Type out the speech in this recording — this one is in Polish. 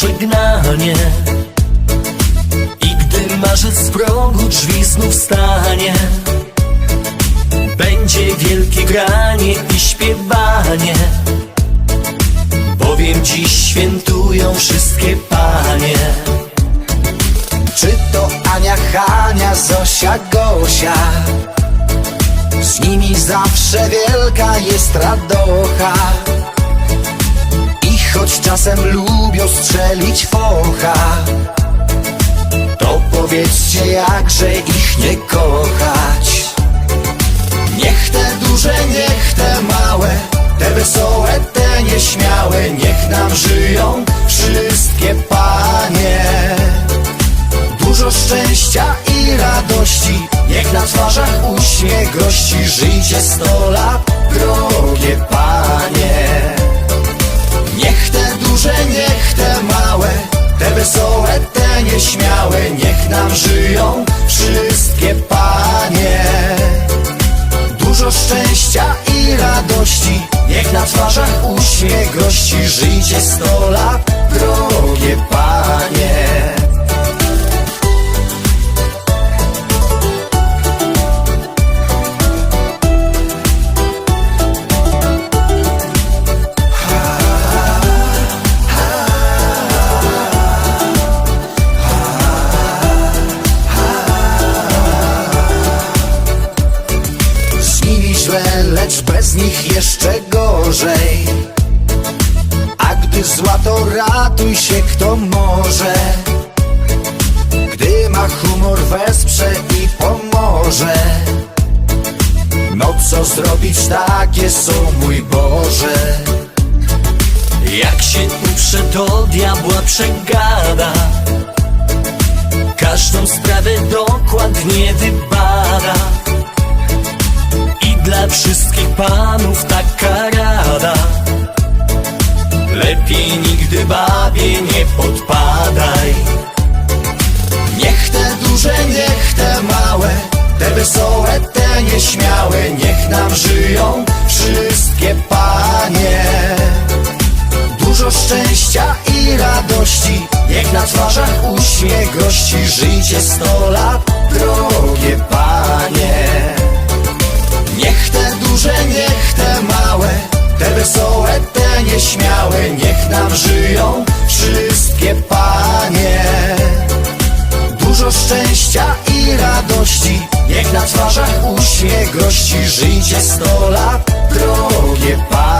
pożegnanie. I gdy marzec z progu drzwi znów stanie Będzie wielkie granie i śpiewanie. Bowiem dziś świętują wszystkie panie. Czy to Ania, Hania, Zosia, Gosia? Z nimi zawsze wielka jest radocha choć czasem lubią strzelić focha To powiedzcie jakże ich nie kochać. Niech te duże, niech te małe Te wesołe, te nieśmiałe Niech nam żyją wszystkie panie. Dużo szczęścia i radości Niech na twarzach uśmiech gości Żyjcie sto lat, drogie panie te nieśmiałe Niech nam żyją wszystkie panie. Dużo szczęścia i radości Niech na twarzach uśmiech gości. Żyjcie sto lat, drogie panie Źle, lecz bez nich jeszcze gorzej. A gdy zła to ratuj się kto może. Gdy ma humor wesprze i pomoże. No co zrobić? Takie są mój Boże. Jak się uprze to diabła przegada. Każdą sprawę dokładnie wybada panów taka rada. Lepiej nigdy babie nie podpadaj. Niech te duże, niech te małe Te wesołe, te nieśmiałe Niech nam żyją wszystkie panie. Dużo szczęścia i radości Niech na twarzach uśmiech gości. Żyjcie sto lat, drogie panie duże, niech te małe Te wesołe, te nieśmiałe Niech nam żyją wszystkie panie. Dużo szczęścia i radości Niech na twarzach uśmiech gości Żyjcie sto lat, drogie panie